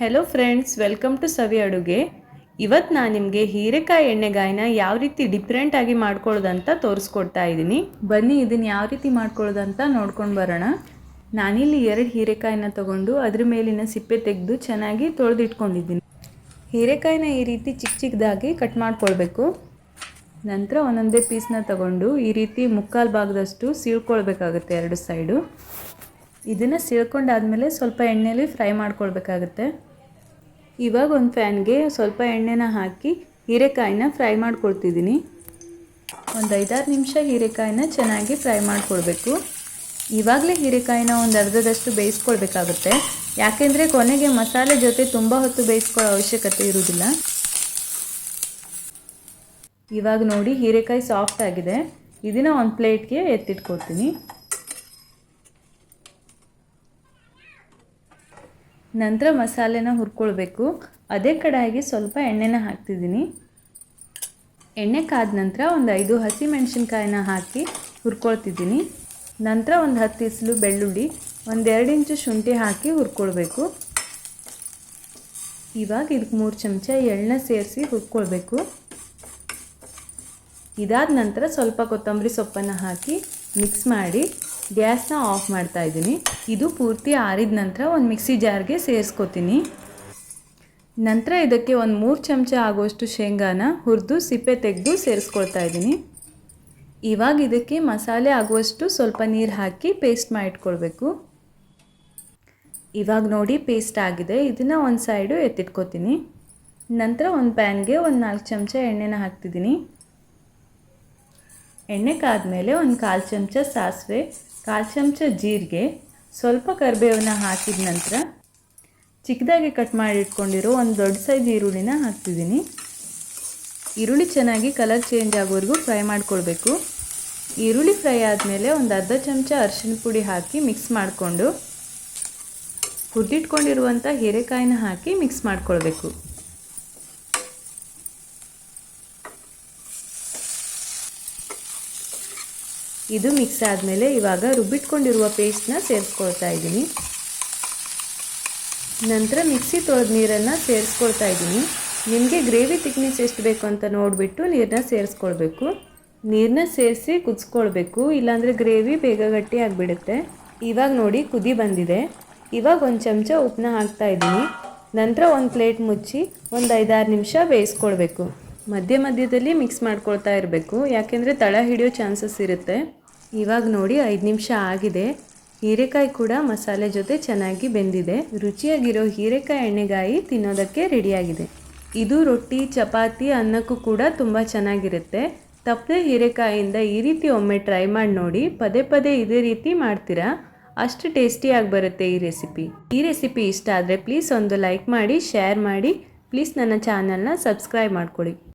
Hello friends welcome to Savi Aduge ಇವತ್ತು ನಾನು ನಿಮಗೆ ಹೀರೆಕಾಯಿ ಎಣ್ಣೆಗಾಯಿನ ಯಾವ ರೀತಿ ಡಿಫ್ರೆಂಟಾಗಿ ಮಾಡ್ಕೊಳ್ಳೋದಂತ ತೋರಿಸ್ಕೊಡ್ತಾ ಇದ್ದೀನಿ. ಬನ್ನಿ ಇದನ್ನು ಯಾವ ರೀತಿ ಮಾಡ್ಕೊಳ್ಳೋದಂತ ನೋಡ್ಕೊಂಡು ಬರೋಣ. ನಾನಿಲ್ಲಿ ಎರಡು ಹೀರೆಕಾಯಿನ ತಗೊಂಡು ಅದ್ರ ಮೇಲಿನ ಸಿಪ್ಪೆ ತೆಗೆದು ಚೆನ್ನಾಗಿ ತೊಳೆದಿಟ್ಕೊಂಡಿದ್ದೀನಿ. ಹೀರೆಕಾಯಿನ ಈ ರೀತಿ ಚಿಕ್ಕ ಚಿಕ್ಕದಾಗಿ ಕಟ್ ಮಾಡ್ಕೊಳ್ಬೇಕು. ನಂತರ ಒಂದೊಂದೇ ಪೀಸ್ನ ತಗೊಂಡು ಈ ರೀತಿ ಮುಕ್ಕಾಲು ಭಾಗದಷ್ಟು ಸೀಳ್ಕೊಳ್ಬೇಕಾಗುತ್ತೆ ಎರಡು ಸೈಡು ಇದನ್ನು ಸೀಳ್ಕೊಂಡಾದಮೇಲೆ ಸ್ವಲ್ಪ ಎಣ್ಣೆಲಿ ಫ್ರೈ ಮಾಡ್ಕೊಳ್ಬೇಕಾಗತ್ತೆ. ಇವಾಗ ಒಂದು ಫ್ಯಾನ್ಗೆ ಸ್ವಲ್ಪ ಎಣ್ಣೆನ ಹಾಕಿ ಹೀರೆಕಾಯಿನ ಫ್ರೈ ಮಾಡ್ಕೊಳ್ತಿದ್ದೀನಿ. ಒಂದು ಐದಾರು ನಿಮಿಷ ಹೀರೆಕಾಯಿನ ಚೆನ್ನಾಗಿ ಫ್ರೈ ಮಾಡ್ಕೊಳ್ಬೇಕು. ಇವಾಗಲೇ ಹೀರೆಕಾಯಿನ ಒಂದು ಅರ್ಧದಷ್ಟು ಬೇಯಿಸ್ಕೊಳ್ಬೇಕಾಗುತ್ತೆ. ಯಾಕೆಂದರೆ ಕೊನೆಗೆ ಮಸಾಲೆ ಜೊತೆ ತುಂಬ ಹೊತ್ತು ಬೇಯಿಸ್ಕೊಳ್ಳೋ ಅವಶ್ಯಕತೆ ಇರುವುದಿಲ್ಲ. ಇವಾಗ ನೋಡಿ ಹೀರೆಕಾಯಿ ಸಾಫ್ಟ್ ಆಗಿದೆ. ಇದನ್ನು ಒಂದು ಪ್ಲೇಟ್ಗೆ ಎತ್ತಿಟ್ಕೊಳ್ತೀನಿ. ನಂತರ ಮಸಾಲೆನ ಹುರ್ಕೊಳ್ಬೇಕು. ಅದೇ ಕಡಾಯಿಗೆ ಸ್ವಲ್ಪ ಎಣ್ಣೆನ ಹಾಕ್ತಿದ್ದೀನಿ. ಎಣ್ಣೆ ಕಾದ ನಂತರ ಒಂದು ಐದು ಹಸಿ ಮೆಣಸಿನ್ಕಾಯಿನ ಹಾಕಿ ಹುರ್ಕೊಳ್ತಿದ್ದೀನಿ. ನಂತರ ಒಂದು ಹತ್ತು ಇಸಲು ಬೆಳ್ಳುಳ್ಳಿ ಒಂದೆರಡು ಇಂಚು ಶುಂಠಿ ಹಾಕಿ ಹುರ್ಕೊಳ್ಬೇಕು. ಇವಾಗ ಇದಕ್ಕೆ ಮೂರು ಚಮಚ ಎಳ್ಳನ್ನ ಸೇರಿಸಿ ಹುರ್ಕೊಳ್ಬೇಕು. ಇದಾದ ನಂತರ ಸ್ವಲ್ಪ ಕೊತ್ತಂಬರಿ ಸೊಪ್ಪನ್ನು ಹಾಕಿ ಮಿಕ್ಸ್ ಮಾಡಿ ಗ್ಯಾಸ್ನ ಆಫ್ ಮಾಡ್ತಾ ಇದ್ದೀನಿ. ಇದು ಪೂರ್ತಿ ಆರಿದ ನಂತರ ಒಂದು ಮಿಕ್ಸಿ ಜಾರ್ಗೆ ಸೇರಿಸ್ಕೋತೀನಿ. ನಂತರ ಇದಕ್ಕೆ ಒಂದು ಮೂರು ಚಮಚ ಆಗುವಷ್ಟು ಶೇಂಗಾನ ಹುರಿದು ಸಿಪ್ಪೆ ತೆಗೆದು ಸೇರಿಸ್ಕೊಳ್ತಾ ಇದ್ದೀನಿ. ಇವಾಗ ಇದಕ್ಕೆ ಮಸಾಲೆ ಆಗುವಷ್ಟು ಸ್ವಲ್ಪ ನೀರು ಹಾಕಿ ಪೇಸ್ಟ್ ಮಾಡಿಟ್ಕೊಳ್ಬೇಕು ಇವಾಗ ನೋಡಿ ಪೇಸ್ಟ್ ಆಗಿದೆ. ಇದನ್ನು ಒಂದು ಸೈಡು ಎತ್ತಿಟ್ಕೊತೀನಿ. ನಂತರ ಒಂದು ಪ್ಯಾನ್ಗೆ ಒಂದು ನಾಲ್ಕು ಚಮಚ ಎಣ್ಣೆನ ಹಾಕ್ತಿದ್ದೀನಿ. ಎಣ್ಣೆ ಕಾದ ಮೇಲೆ ಒಂದು ಕಾಲು ಚಮಚ ಸಾಸಿವೆ ಕಾಲು ಚಮಚ ಜೀರಿಗೆ, ಸ್ವಲ್ಪ ಕರಿಬೇವನ್ನ ಹಾಕಿದ ನಂತರ ಚಿಕ್ಕದಾಗಿ ಕಟ್ ಮಾಡಿ ಇಟ್ಕೊಂಡಿರೋ ಒಂದು ದೊಡ್ಡ ಸೈಜ್ ಈರುಳ್ಳಿನ ಹಾಕ್ತಿದ್ದೀನಿ. ಈರುಳ್ಳಿ ಚೆನ್ನಾಗಿ ಕಲರ್ ಚೇಂಜ್ ಆಗೋವರೆಗೂ ಫ್ರೈ ಮಾಡ್ಕೊಳ್ಬೇಕು. ಈರುಳ್ಳಿ ಫ್ರೈ ಆದಮೇಲೆ ಒಂದು ಅರ್ಧ ಚಮಚ ಅರಿಶಿನ ಪುಡಿ ಹಾಕಿ ಮಿಕ್ಸ್ ಮಾಡಿಕೊಂಡು ಹುರಿದಿಟ್ಕೊಂಡಿರುವಂಥ ಹೀರೆಕಾಯಿನ ಹಾಕಿ ಮಿಕ್ಸ್ ಮಾಡ್ಕೊಳ್ಬೇಕು. ಇದು ಮಿಕ್ಸ್ ಆದಮೇಲೆ ಇವಾಗ ರುಬ್ಬಿಟ್ಕೊಂಡಿರುವ ಪೇಸ್ಟ್ನ ಸೇರಿಸ್ಕೊಳ್ತಾ ಇದ್ದೀನಿ. ನಂತರ ಮಿಕ್ಸಿ ತೊಳೆದ ನೀರನ್ನು ಸೇರಿಸ್ಕೊಳ್ತಾ ಇದ್ದೀನಿ. ನಿಮಗೆ ಗ್ರೇವಿ ತಿಕ್ನೆಸ್ ಎಷ್ಟು ಬೇಕು ಅಂತ ನೋಡಿಬಿಟ್ಟು ನೀರನ್ನ ಸೇರಿಸ್ಕೊಳ್ಬೇಕು. ನೀರನ್ನ ಸೇರಿಸಿ ಕುದಿಸ್ಕೊಳ್ಬೇಕು, ಇಲ್ಲಾಂದರೆ ಗ್ರೇವಿ ಬೇಗ ಗಟ್ಟಿ ಆಗಿಬಿಡುತ್ತೆ. ಇವಾಗ ನೋಡಿ ಕುದಿ ಬಂದಿದೆ. ಇವಾಗ ಒಂದು ಚಮಚ ಉಪ್ಪನ್ನ ಹಾಕ್ತಾ ಇದ್ದೀನಿ. ನಂತರ ಒಂದು ಪ್ಲೇಟ್ ಮುಚ್ಚಿ ಒಂದು ಐದಾರು ನಿಮಿಷ ಬೇಯಿಸ್ಕೊಳ್ಬೇಕು. ಮಧ್ಯ ಮಧ್ಯದಲ್ಲಿ ಮಿಕ್ಸ್ ಮಾಡ್ಕೊಳ್ತಾ ಇರಬೇಕು. ಯಾಕೆಂದರೆ ತಳ ಹಿಡಿಯೋ ಚಾನ್ಸಸ್ ಇರುತ್ತೆ. ಇವಾಗ ನೋಡಿ ಐದು ನಿಮಿಷ ಆಗಿದೆ. ಹೀರೆಕಾಯಿ ಕೂಡ ಮಸಾಲೆ ಜೊತೆ ಚೆನ್ನಾಗಿ ಬೆಂದಿದೆ. ರುಚಿಯಾಗಿರೋ ಹೀರೆಕಾಯಿ ಎಣ್ಣೆಗಾಯಿ ತಿನ್ನೋದಕ್ಕೆ ರೆಡಿಯಾಗಿದೆ. ಇದು ರೊಟ್ಟಿ, ಚಪಾತಿ ಅನ್ನಕ್ಕೂ ಕೂಡ ತುಂಬ ಚೆನ್ನಾಗಿರುತ್ತೆ. ತಪ್ಪದೆ ಹೀರೆಕಾಯಿಯಿಂದ ಈ ರೀತಿ ಒಮ್ಮೆ ಟ್ರೈ ಮಾಡಿ ನೋಡಿ. ಪದೇ ಪದೇ ಇದೇ ರೀತಿ ಮಾಡ್ತೀರಾ? ಅಷ್ಟು ಟೇಸ್ಟಿಯಾಗಿ ಬರುತ್ತೆ ಈ ರೆಸಿಪಿ. ಈ ರೆಸಿಪಿ ಇಷ್ಟ ಆದರೆ ಪ್ಲೀಸ್ ಒಂದು ಲೈಕ್ ಮಾಡಿ, ಶೇರ್ ಮಾಡಿ. ಪ್ಲೀಸ್ ನನ್ನ ಚಾನಲ್ನ ಸಬ್ಸ್ಕ್ರೈಬ್ ಮಾಡ್ಕೊಳ್ಳಿ.